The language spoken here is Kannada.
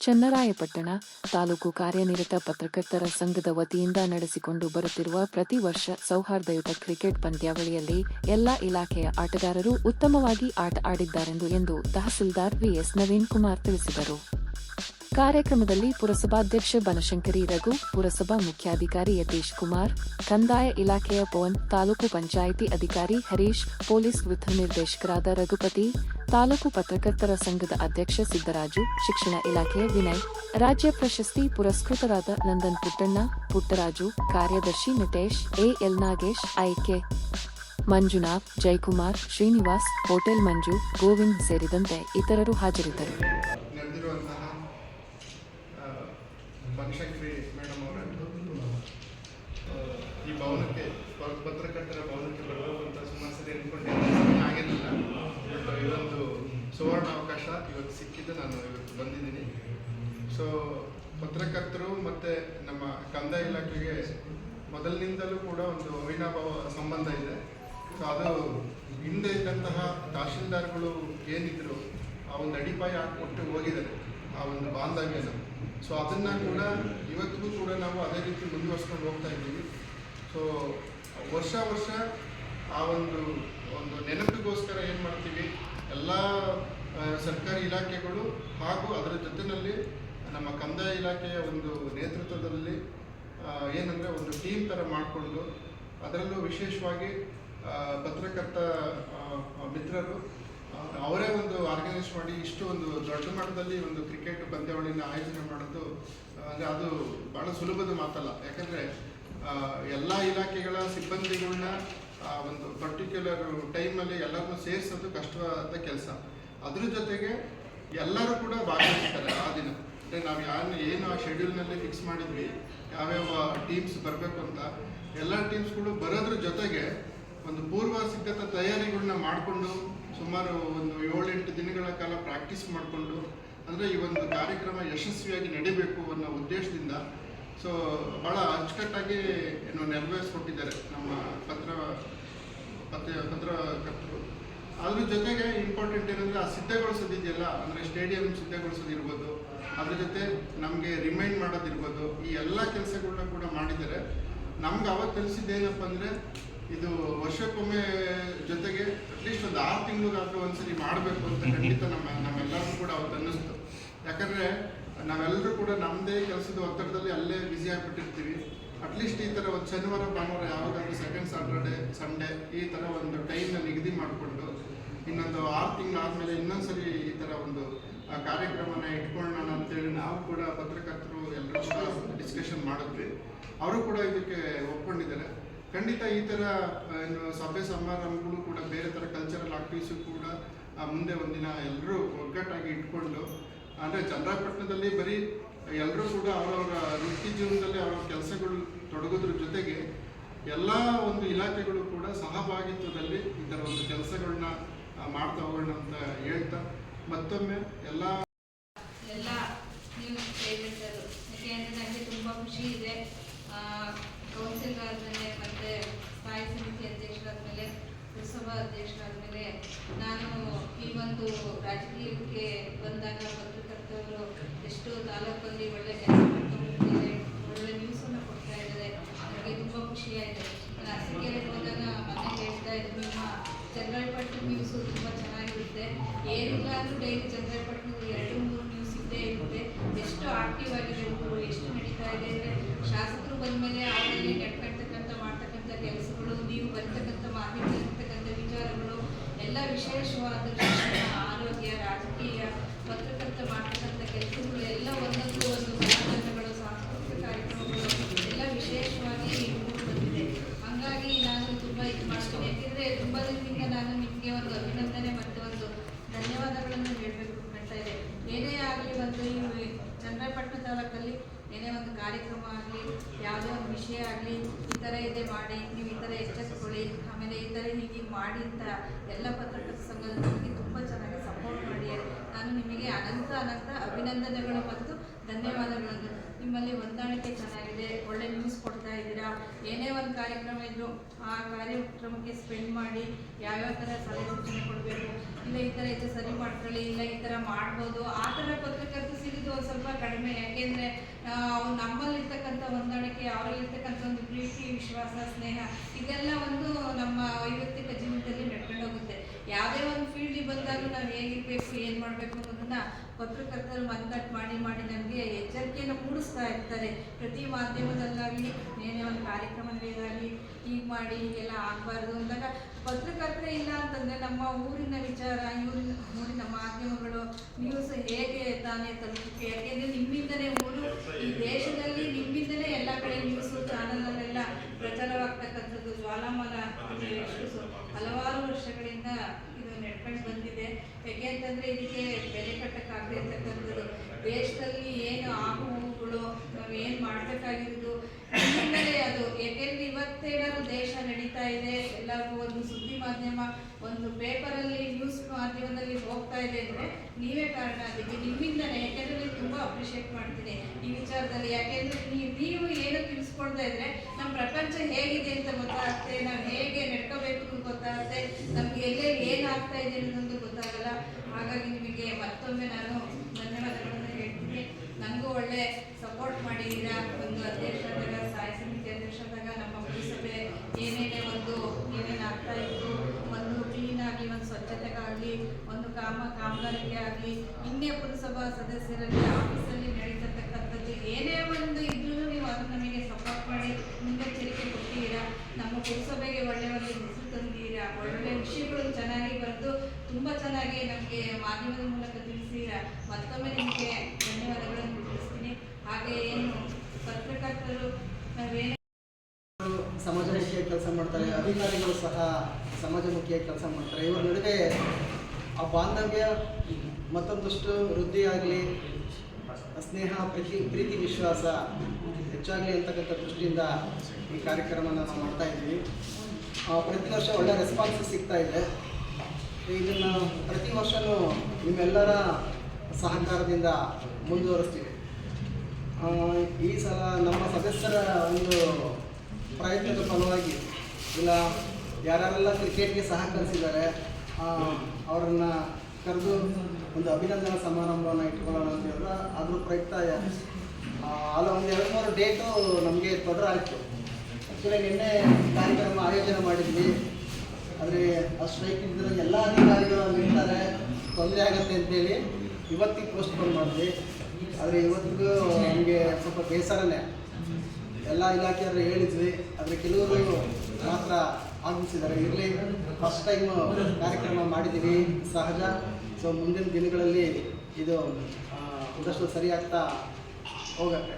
ಚನ್ನರಾಯಪಟ್ಟಣ ತಾಲೂಕು ಕಾರ್ಯನಿರತ ಪತ್ರಕರ್ತರ ಸಂಘದ ವತಿಯಿಂದ ನಡೆಸಿಕೊಂಡು ಬರುತ್ತಿರುವ ಪ್ರತಿ ವರ್ಷ ಸೌಹಾರ್ದಯುತ ಕ್ರಿಕೆಟ್ ಪಂದ್ಯಾವಳಿಯಲ್ಲಿ ಎಲ್ಲಾ ಇಲಾಖೆಯ ಆಟಗಾರರು ಉತ್ತಮವಾಗಿ ಆಟ ಆಡಿದ್ದಾರೆಂದು ಎಂದು ತಹಸೀಲ್ದಾರ್ ವಿಎಸ್ ನವೀನ್ ಕುಮಾರ್ ತಿಳಿಸಿದರು. ಕಾರ್ಯಕ್ರಮದಲ್ಲಿ ಪುರಸಭಾಧ್ಯಕ್ಷ ಬನಶಂಕರಿ ರಘು, ಪುರಸಭಾ ಮುಖ್ಯಾಧಿಕಾರಿ ಯತೀಶ್ ಕುಮಾರ್, ಕಂದಾಯ ಇಲಾಖೆಯ ಪವನ್, ತಾಲೂಕು ಪಂಚಾಯಿತಿ ಅಧಿಕಾರಿ ಹರೀಶ್, ಪೊಲೀಸ್ ವೃತ್ತ ನಿರ್ದೇಶಕರಾದ ರಘುಪತಿ, ತಾಲೂಕು ಪತ್ರಕರ್ತರ ಸಂಘದ ಅಧ್ಯಕ್ಷ ಸಿದ್ದರಾಜು, ಶಿಕ್ಷಣ ಇಲಾಖೆಯ ವಿನಯ್, ರಾಜ್ಯ ಪ್ರಶಸ್ತಿ ಪುರಸ್ಕೃತರಾದ ನಂದನ್ ಪುಟ್ಟಣ್ಣ, ಪುಟ್ಟರಾಜು, ಕಾರ್ಯದರ್ಶಿ Nitesh AL Nagesh IK Manjunath, Jayakumar, Srinivas, hotel Manju, Govind ಸೇರಿದಂತೆ ಇತರರು ಹಾಜರಿದ್ದರು ನಡೆದಿರುವಂತಹ ಆ, ಬನಶಂಕರಿ ಮೇಡಮ್ ಅವರ. ಈ ಭವನಕ್ಕೆ ಪತ್ರ ಪತ್ರಕರ್ತರ ಭವನಕ್ಕೆ ಬರಬೇಕಂತ ಸುಮಾರು ಸರಿ ಅಂದ್ಕೊಂಡಿದ್ದೆ ಸಮಯ ಆಗಿರಲಿಲ್ಲ. ಬಟ್ ಇದೊಂದು ಸುವರ್ಣ ಅವಕಾಶ ಇವತ್ತು ಸಿಕ್ಕಿದ್ದು ನಾನು ಇವತ್ತು ಬಂದಿದ್ದೀನಿ. ಸೊ ಪತ್ರಕರ್ತರು ಮತ್ತು ನಮ್ಮ ಕಂದಾಯ ಇಲಾಖೆಗೆ ಮೊದಲಿನಿಂದಲೂ ಕೂಡ ಒಂದು ಅವಿನಾಭಾವ ಸಂಬಂಧ ಇದೆ. ಸೊ ಅದು ಹಿಂದೆ ಇದ್ದಂತಹ ತಹಶೀಲ್ದಾರ್ಗಳು ಏನಿದ್ರು ಆ ಒಂದು ಅಡಿಪಾಯ ಹಾಕ್ಕೊಟ್ಟು ಹೋಗಿದ್ದಾರೆ. ಆ ಒಂದು ಬಾಂಧವ್ಯನ ಸೊ ಅದನ್ನು ಕೂಡ ಇವತ್ತಿಗೂ ಕೂಡ ನಾವು ಅದೇ ರೀತಿ ಮುಂದುವರ್ಸ್ಕೊಂಡು ಹೋಗ್ತಾ ಇದ್ದೀವಿ. ಸೊ ವರ್ಷ ವರ್ಷ ಆ ಒಂದು ಒಂದು ನೆನಪಿಗೋಸ್ಕರ ಏನು ಮಾಡ್ತೀವಿ? ಎಲ್ಲ ಸರ್ಕಾರಿ ಇಲಾಖೆಗಳು ಹಾಗೂ ಅದರ ಜೊತೆಯಲ್ಲಿ ನಮ್ಮ ಕಂದಾಯ ಇಲಾಖೆಯ ಒಂದು ನೇತೃತ್ವದಲ್ಲಿ ಏನಂದರೆ ಒಂದು ಟೀಮ್ ಥರ ಮಾಡಿಕೊಂಡು ಅದರಲ್ಲೂ ವಿಶೇಷವಾಗಿ ಪತ್ರಕರ್ತ ಮಿತ್ರರು ಅವರೇ ಒಂದು ಆರ್ಗನೈಸ್ ಮಾಡಿ ಇಷ್ಟು ಒಂದು ದೊಡ್ಡ ಮಟ್ಟದಲ್ಲಿ ಒಂದು ಕ್ರಿಕೆಟ್ ಪಂದ್ಯಾವಳಿನ ಆಯೋಜನೆ ಮಾಡೋದು ಅಂದರೆ ಅದು ಬಹಳ ಸುಲಭದ ಮಾತಲ್ಲ. ಯಾಕಂದರೆ ಎಲ್ಲ ಇಲಾಖೆಗಳ ಸಿಬ್ಬಂದಿಗಳನ್ನ ಒಂದು ಪರ್ಟಿಕ್ಯುಲರ್ ಟೈಮಲ್ಲಿ ಎಲ್ಲರನ್ನೂ ಸೇರಿಸೋದು ಕಷ್ಟವಾದ ಕೆಲಸ. ಅದ್ರ ಜೊತೆಗೆ ಎಲ್ಲರೂ ಕೂಡ ಭಾಗವಹಿಸ್ತಾರೆ ಆ ದಿನ. ಅಂದರೆ ನಾವು ಯಾರು ಏನು ಆ ಶೆಡ್ಯೂಲ್ನಲ್ಲಿ ಫಿಕ್ಸ್ ಮಾಡಿದ್ವಿ, ಯಾವ್ಯಾವ ಟೀಮ್ಸ್ ಬರಬೇಕು ಅಂತ, ಎಲ್ಲ ಟೀಮ್ಸ್ಗಳು ಬರೋದ್ರ ಜೊತೆಗೆ ಒಂದು ಪೂರ್ವ ಸಿದ್ಧತಾ ತಯಾರಿಗಳನ್ನ ಮಾಡಿಕೊಂಡು ಸುಮಾರು ಒಂದು ಏಳೆಂಟು ದಿನಗಳ ಕಾಲ ಪ್ರಾಕ್ಟೀಸ್ ಮಾಡಿಕೊಂಡು ಅಂದರೆ ಈ ಒಂದು ಕಾರ್ಯಕ್ರಮ ಯಶಸ್ವಿಯಾಗಿ ನಡಿಬೇಕು ಅನ್ನೋ ಉದ್ದೇಶದಿಂದ ಸೊ ಭಾಳ ಅಚ್ಚುಕಟ್ಟಾಗಿ ಏನು ನೆರವೇರಿಸ್ಕೊಟ್ಟಿದ್ದಾರೆ ನಮ್ಮ ಪತ್ರ ಪತ್ರ, ಪತ್ರಕರ್ತರು. ಅದ್ರ ಜೊತೆಗೆ ಇಂಪಾರ್ಟೆಂಟ್ ಏನಂದ್ರೆ ಆ ಸಿದ್ಧಗೊಳಿಸೋದಿದೆಯಲ್ಲ, ಅಂದರೆ ಸ್ಟೇಡಿಯಂ ಸಿದ್ಧಗೊಳಿಸೋದಿರ್ಬೋದು. ಅದ್ರ ಜೊತೆ ನಮಗೆ ರಿಮೈಂಡ್ ಮಾಡೋದಿರ್ಬೋದು. ಈ ಎಲ್ಲ ಕೆಲಸಗಳನ್ನ ಕೂಡ ಮಾಡಿದ್ದಾರೆ. ನಮ್ಗೆ ಅವತ್ತು ತಿಳಿಸಿದ್ದೇನಪ್ಪ ಅಂದರೆ ಇದು ವರ್ಷಕ್ಕೊಮ್ಮೆ ಜೊತೆಗೆ ಅಟ್ಲೀಸ್ಟ್ ಒಂದು ಆರು ತಿಂಗಳಿಗಾದ್ರೂ ಒಂದ್ಸರಿ ಮಾಡಬೇಕು ಅಂತ ಖಂಡಿತ ನಮ್ಮ ನಮ್ಮೆಲ್ಲರೂ ಕೂಡ ಅವತ್ತು ಅನ್ನಿಸ್ತು. ಯಾಕಂದ್ರೆ ನಾವೆಲ್ಲರೂ ಕೂಡ ನಮ್ಮದೇ ಕೆಲಸದ ಒತ್ತಡದಲ್ಲಿ ಅಲ್ಲೇ ಬ್ಯುಸಿ ಆಗಿಬಿಟ್ಟಿರ್ತೀವಿ. ಅಟ್ಲೀಸ್ಟ್ ಈ ಥರ ಒಂದು ಶನಿವಾರ, ಭಾನುವಾರ ಯಾವಾಗಾದ್ರೂ ಸೆಕೆಂಡ್ ಸಾಟರ್ಡೆ ಸಂಡೇ ಈ ಥರ ಒಂದು ಟೈಮ್ನ ನಿಗದಿ ಮಾಡಿಕೊಂಡು ಇನ್ನೊಂದು ಆರು ತಿಂಗಳಾದ್ಮೇಲೆ ಇನ್ನೊಂದ್ಸರಿ ಈ ಥರ ಒಂದು ಕಾರ್ಯಕ್ರಮನ ಇಟ್ಕೊಳ್ಳೋಣ ಅಂತೇಳಿ ನಾವು ಕೂಡ ಪತ್ರಕರ್ತರು ಎಲ್ಲರೂ ಕೂಡ ಡಿಸ್ಕಷನ್ ಮಾಡಿದ್ವಿ. ಅವರು ಕೂಡ ಇದಕ್ಕೆ ಒಪ್ಕೊಂಡಿದ್ದಾರೆ. ಖಂಡಿತ ಈ ಥರ ಏನು ಸಭೆ ಸಮಾರಂಭಗಳು ಕೂಡ ಬೇರೆ ಥರ ಕಲ್ಚರಲ್ ಆಕ್ಟಿವಿಸು ಕೂಡ ಮುಂದೆ ಒಂದಿನ ಎಲ್ಲರೂ ಒಗ್ಗಟ್ಟಾಗಿ ಇಟ್ಕೊಂಡು, ಅಂದರೆ ಚಂದ್ರಪಟ್ಟಣದಲ್ಲಿ ಬರೀ ಎಲ್ಲರೂ ಕೂಡ ಅವರವರ ವೃತ್ತಿ ಜೀವನದಲ್ಲಿ ಅವರ ಕೆಲಸಗಳು ತೊಡಗೋದ್ರ ಜೊತೆಗೆ ಎಲ್ಲ ಒಂದು ಇಲಾಖೆಗಳು ಕೂಡ ಸಹಭಾಗಿತ್ವದಲ್ಲಿ ಈ ಥರ ಒಂದು ಕೆಲಸಗಳನ್ನ ಮಾಡ್ತಾ ಹೋಗೋಣ ಅಂತ ಹೇಳ್ತಾ, ಮತ್ತೊಮ್ಮೆ ಎಲ್ಲ ಎಲ್ಲ ನೀವು ನನಗೆ ತುಂಬ ಖುಷಿ ಇದೆ. ಕೌನ್ಸಿಲ್ ಆದಮೇಲೆ ಮತ್ತು ಸ್ಥಾಯಿ ಸಮಿತಿ ಅಧ್ಯಕ್ಷರಾದಮೇಲೆ ಪುರಸಭಾ ಅಧ್ಯಕ್ಷರಾದಮೇಲೆ ನಾನು ಈ ಒಂದು ರಾಜಕೀಯಕ್ಕೆ ಬಂದಾಗ ಪತ್ರಕರ್ತರು ಎಷ್ಟು ತಾಲೂಕಲ್ಲಿ ಒಳ್ಳೆ ಕೆಲಸ ಮಾಡ್ಕೊಂಡಿದ್ದಾರೆ ಒಳ್ಳೆ ನ್ಯೂಸನ್ನು ಕೊಡ್ತಾ ಇದ್ದಾರೆ. ನನಗೆ ತುಂಬ ಖುಷಿ ನಾನು ಅರಸೀಕೆರೆಗೆ ಹೋದಾಗ ಮನೆ ಹೇಳ್ತಾ ಇದ್ರು ನಿಮ್ಮ ಚಂದ್ರಾಯಪಟ್ಟಣ ನ್ಯೂಸು ತುಂಬ ಚೆನ್ನಾಗಿರುತ್ತೆ. ಏನಿಲ್ಲಾದ್ರೂ ಡೈಲಿ ಚಂದ್ರಾಯಪಟ್ಟಣದ ಎರಡು, ಮೂರು ನ್ಯೂಸ್ ಇದ್ದೇ ಇರುತ್ತೆ. ಎಷ್ಟು ಆಕ್ಟಿವ್ ಆಗಿದೆ ಎಷ್ಟು ನಡೀತಾ ಇದೆ ಬಂದಮೇಲೆ ಅವರಲ್ಲಿ ನಡ್ಕೊಳ್ತಕ್ಕಂಥ ಮಾಡ್ತಕ್ಕಂಥ ಕೆಲಸಗಳು, ನೀವು ಬರ್ತಕ್ಕಂಥ ಮಾಹಿತಿ, ಇರ್ತಕ್ಕಂಥ ವಿಚಾರಗಳು, ಎಲ್ಲ ವಿಶೇಷವಾದ ಆರೋಗ್ಯ, ರಾಜಕೀಯ ಪತ್ರಕರ್ತ ಮಾಡ್ತಕ್ಕಂಥ ಕೆಲಸಗಳು ಎಲ್ಲ ಒಂದೊಂದು ಒಂದು ಕಾರ್ಯಕ್ರಮಗಳು ಸಾಂಸ್ಕೃತಿಕ ಕಾರ್ಯಕ್ರಮಗಳು ಎಲ್ಲ ವಿಶೇಷವಾಗಿ ಮೂಡಿ ಬಂದಿದೆ ಹಾಗಾಗಿ ನಾನು ತುಂಬ ಇದು ಮಾಡ್ತೀನಿ ಯಾಕೆಂದರೆ ತುಂಬ ದಿನದಿಂದ ನಾನು ನಿಮಗೆ ಒಂದು ಅಭಿನಂದನೆ ಮತ್ತು ಒಂದು ಧನ್ಯವಾದಗಳನ್ನು ಹೇಳಬೇಕು ಅಂತ ಇದೆ ಏನೇ ಆಗಲಿ ಒಂದು ಈ ಚಂದ್ರಪಟ್ಟಣ ತಾಲೂಕಲ್ಲಿ ಏನೇ ಒಂದು ಕಾರ್ಯಕ್ರಮ ಆಗಲಿ, ಯಾವುದೇ ಒಂದು ವಿಷಯ ಆಗಲಿ, ಈ ಥರ ಇದೆ ಮಾಡಿ, ನೀವು ಈ ಥರ ಎಚ್ಚೆತ್ಕೊಳ್ಳಿ. ಆಮೇಲೆ ಈ ಥರ ಹೀಗೆ ಮಾಡಿ ಅಂತ ಎಲ್ಲ ಪತ್ರಕರ್ತ ಸಂಘದ ನಮಗೆ ತುಂಬ ಚೆನ್ನಾಗಿ ಸಪೋರ್ಟ್ ಮಾಡಿ. ನಾನು ನಿಮಗೆ ಅನಂತ ಅನಂತ ಅಭಿನಂದನೆಗಳು ಮತ್ತು ಧನ್ಯವಾದಗಳು ನಿಮ್ಮಲ್ಲಿ ಹೊಂದಾಣಿಕೆ ಚೆನ್ನಾಗಿದೆ, ಒಳ್ಳೆ ನ್ಯೂಸ್ ಕೊಡ್ತಾ ಇದ್ದೀರಾ? ಏನೇ ಒಂದು ಕಾರ್ಯಕ್ರಮ ಇದ್ದರೂ ಆ ಕಾರ್ಯಕ್ರಮಕ್ಕೆ ಸ್ಪೆಂಡ್ ಮಾಡಿ ಯಾವ್ಯಾವ ಥರ ಸಲಹೆ ಸೂಚನೆ ಕೊಡಬೇಕು? ಇಲ್ಲ ಈ ಥರ ಇದು ಸರಿ ಮಾಡ್ಕೊಳ್ಳಿ, ಇಲ್ಲ ಈ ಥರ ಮಾಡ್ಬೋದು, ಆ ಥರ ಪತ್ರಕರ್ತರು ಸಿಗೋದು ಒಂದು ಸ್ವಲ್ಪ ಕಡಿಮೆ. ಯಾಕೆಂದರೆ ಅವ್ರು ನಮ್ಮಲ್ಲಿರ್ತಕ್ಕಂಥ ಹೊಂದಾಣಿಕೆ, ಅವರಲ್ಲಿರ್ತಕ್ಕಂಥ ಒಂದು ಪ್ರೀತಿ, ವಿಶ್ವಾಸ, ಸ್ನೇಹ, ಇದೆಲ್ಲ ಒಂದು ನಮ್ಮ ವೈಯಕ್ತಿಕ ಜೀವನದಲ್ಲಿ ನಡ್ಕೊಂಡೋಗುತ್ತೆ ಯಾವುದೇ ಒಂದು ಫೀಲ್ಡಿಗೆ ಬಂದಾಗ ನಾವು ಹೇಗಿರಬೇಕು, ಏನು ಮಾಡಬೇಕು ಅನ್ನೋದನ್ನ ಪತ್ರಕರ್ತರು ಮನದಟ್ಟು ಮಾಡಿ ಮಾಡಿ ನಮಗೆ ಎಚ್ಚರಿಕೆಯನ್ನು ಮೂಡಿಸ್ತಾ ಇರ್ತಾರೆ. ಪ್ರತಿ ಮಾಧ್ಯಮದಲ್ಲಾಗಲಿ, ಏನೇ ಒಂದು ಕಾರ್ಯಕ್ರಮದಲ್ಲಾಗಲಿ ಹೀಗೆ ಮಾಡಿ ಹೀಗೆಲ್ಲ ಆಗಬಾರ್ದು ಅಂದಾಗ ಪತ್ರಕರ್ತರೇ ಇಲ್ಲ ಅಂತಂದರೆ ನಮ್ಮ ಊರಿನ ವಿಚಾರ ಊರಿನ ಊರಿನ ಮಾಧ್ಯಮಗಳು ನ್ಯೂಸ್ ಹೇಗೆ ತಾನೇ ತಲುಪುತ್ತೆ? ಯಾಕೆಂದರೆ ನಿಮ್ಮಿಂದಲೇ ಊರು, ಈ ದೇಶದಲ್ಲಿ ನಿಮ್ಮಿಂದಲೇ ಎಲ್ಲ ಕಡೆ ನ್ಯೂಸು ಚಾನಲ್ಗಳೆಲ್ಲ ಪ್ರಚಾರವಾಗ್ತಕ್ಕಂಥದ್ದು ಜ್ವಾಲಾಮಾಲ ಹಲವಾರು ವರ್ಷಗಳಿಂದ ನಡ್ಕೊಂಡು ಬಂದಿದೆ. ಹೇಗೆ ಅಂತಂದ್ರೆ ಇದಕ್ಕೆ ಬೆಲೆ ಕಟ್ಟಕ್ಕಾಗದೆ ಇರ್ತಕ್ಕಂಥದ್ದು ದೇಶದಲ್ಲಿ ಏನು ಆಗು ಹೋಗುಗಳು ನಾವು ಏನು ಮಾಡಬೇಕಾಗಿರೋದು ಹಿನ್ನೆಲೆ ಅದು ಯಾಕೆಂದ್ರೆ ಇವತ್ತೇನಾದ್ರು ದೇಶ ನಡೀತಾ ಇದೆ, ಎಲ್ಲರಿಗೂ ಒಂದು ಸುದ್ದಿ ಮಾಧ್ಯಮ, ಒಂದು ಪೇಪರಲ್ಲಿ ನ್ಯೂಸ್ ಮಾಧ್ಯಮದಲ್ಲಿ ಹೋಗ್ತಾ ಇದೆ ಅಂದರೆ ನೀವೇ ಕಾರಣ ಅದಕ್ಕೆ ನಿಮ್ಮಿಂದಲೇ ಯಾಕೆಂದ್ರೆ ನೀವು ತುಂಬ ಅಪ್ರಿಷಿಯೇಟ್ ಮಾಡ್ತೀನಿ ಈ ವಿಚಾರದಲ್ಲಿ. ಯಾಕೆಂದ್ರೆ ನೀವು ಏನು ತಿಳಿಸ್ಕೊಡ್ತಾ ಇದ್ರೆ ನಮ್ಮ ಪ್ರಪಂಚ ಹೇಗಿದೆ ಅಂತ ಗೊತ್ತಾಗುತ್ತೆ ನಾವು ಹೇಗೆ ನಡ್ಕೋಬೇಕು ಗೊತ್ತಾಗುತ್ತೆ ನಮ್ಗೆ ಏನಾಗ್ತಾ ಇದೆ ಅನ್ನೋದು ಗೊತ್ತಾಗಲ್ಲ. ಹಾಗಾಗಿ ನಿಮಗೆ ಮತ್ತೊಮ್ಮೆ ನಾನು ಧನ್ಯವಾದಗಳನ್ನು ಹೇಳ್ತೀನಿ. ನನಗೂ ಒಳ್ಳೆ ಸಪೋರ್ಟ್ ಮಾಡಿದ್ದೀರಾ? ಒಂದು ಅಧ್ಯಕ್ಷರಾದಾಗ ಸಹಾಯ ಸಮಿತಿ ಅಧ್ಯಕ್ಷರಾದಾಗ, ನಮ್ಮ ಪುರಸಭೆ ಏನೇನೇ ಒಂದು ಏನೇನು ಆಗ್ತಾ ಇತ್ತು, ಒಂದು ಕ್ಲೀನ್ ಆಗಲಿ ಒಂದು ಸ್ವಚ್ಛತೆಗಾಗಲಿ ಒಂದು ಕಾಮ, ಕಾಮಗಾರಿಕೆ ಆಗಲಿ ಇನ್ನೇ ಪುರಸಭಾ ಸದಸ್ಯರಲ್ಲಿ ಆಫೀಸಲ್ಲಿ ನಡೀತಕ್ಕಂಥದ್ದು ಏನೇ ಒಂದು ಇದ್ರೂ ನೀವು ಅದು ನಮಗೆ ಸಪೋರ್ಟ್ ಮಾಡಿ ಮುನ್ನೆಚ್ಚರಿಕೆ ಕೊಟ್ಟಿದ್ದೀರಾ ನಮ್ಮ ಪುರಸಭೆಗೆ ಒಳ್ಳೆ ಒಂದು ಹೆಸರು ತಂದಿದ್ದೀರಾ ಒಳ್ಳೆ ವಿಷಯಗಳು ಚೆನ್ನಾಗಿ ಬರೆದು ತುಂಬ ಚೆನ್ನಾಗಿ ನಮಗೆ ಮಾಧ್ಯಮದ ಮೂಲಕ ತಿಳಿಸಿದ್ದೀರಾ ಮತ್ತೊಮ್ಮೆ ನಿಮಗೆ ಧನ್ಯವಾದಗಳನ್ನು ತಿಳಿಸ್ತೀನಿ. ಹಾಗೆ ಏನು ಪತ್ರಕರ್ತರು ನಾವೇನು ಸಮಾಜಮುಖಿಯಾಗಿ ಕೆಲಸ ಮಾಡ್ತಾರೆ, ಅಧಿಕಾರಿಗಳು ಸಹ ಸಮಾಜಮುಖಿಯಾಗಿ ಕೆಲಸ ಮಾಡ್ತಾರೆ. ಇವರ ನಡುವೆ ಆ ಬಾಂಧವ್ಯ ಮತ್ತೊಂದಷ್ಟು ವೃದ್ಧಿಯಾಗಲಿ ಸ್ನೇಹ, ಪ್ರೀತಿ ಪ್ರೀತಿ, ವಿಶ್ವಾಸ ಹೆಚ್ಚಾಗಲಿ ಅಂತಕ್ಕಂಥ ದೃಷ್ಟಿಯಿಂದ ಈ ಕಾರ್ಯಕ್ರಮನ ನಾವು ಮಾಡ್ತಾ ಇದ್ದೀವಿ. ಪ್ರತಿ ವರ್ಷ ಒಳ್ಳೆ ರೆಸ್ಪಾನ್ಸ್ ಸಿಗ್ತಾ ಇದೆ. ಇದನ್ನು ಪ್ರತಿ ವರ್ಷವೂ ನಿಮ್ಮೆಲ್ಲರ ಸಹಕಾರದಿಂದ ಮುಂದುವರಿಸ್ತೀವಿ. ಈ ಸಲ ನಮ್ಮ ಸದಸ್ಯರ ಒಂದು ಪ್ರಯತ್ನದ ಫಲವಾಗಿ, ಇಲ್ಲ, ಯಾರ್ಯಾರೆಲ್ಲ ಕ್ರಿಕೆಟ್ಗೆ ಸಹಕರಿಸಿದ್ದಾರೆ ಅವರನ್ನು ಕರೆದು ಒಂದು ಅಭಿನಂದನಾ ಸಮಾರಂಭವನ್ನು ಇಟ್ಕೊಳ್ಳೋಣ ಅಂತ ಹೇಳಿದ್ರೆ ಅದ್ರ ಪ್ರಯುಕ್ತ ಅಲ್ಲ, ಒಂದು ಎರಡು ಮೂರು ಡೇಟು ನಮಗೆ ತೊಂದರೆ ಆಯಿತು. ಆ್ಯಕ್ಚುಲಿ ನಿನ್ನೆ ಕಾರ್ಯಕ್ರಮ ಆಯೋಜನೆ ಮಾಡಿದ್ವಿ. ಆದರೆ ಆ ಸ್ಟ್ರೈಕ್ ಇದ್ದರೆ ಎಲ್ಲ ಅಧಿಕಾರಿಗಳು ನಿಲ್ತಾರೆ ತೊಂದರೆ ಆಗುತ್ತೆ ಅಂತೇಳಿ ಇವತ್ತಿಗೆ ಪೋಸ್ಟ್ಪೋನ್ ಮಾಡಿದ್ವಿ ಆದರೆ ಇವತ್ತಿಗೂ ನಮಗೆ ಸ್ವಲ್ಪ ಬೇಸರನೇ. ಎಲ್ಲ ಇಲಾಖೆಯವರು ಹೇಳಿದ್ವಿ. ಆದರೆ ಕೆಲವರು ಮಾತ್ರ ಆಗಮಿಸಿದ್ದಾರೆ. ಇರಲಿ ಫಸ್ಟ್ ಟೈಮ್ ಕಾರ್ಯಕ್ರಮ ಮಾಡಿದ್ದೀವಿ ಸಹಜ. ಸೊ ಮುಂದಿನ ದಿನಗಳಲ್ಲಿ ಇದು ಒಂದಷ್ಟು ಸರಿಯಾಗ್ತಾ ಹೋಗತ್ತೆ.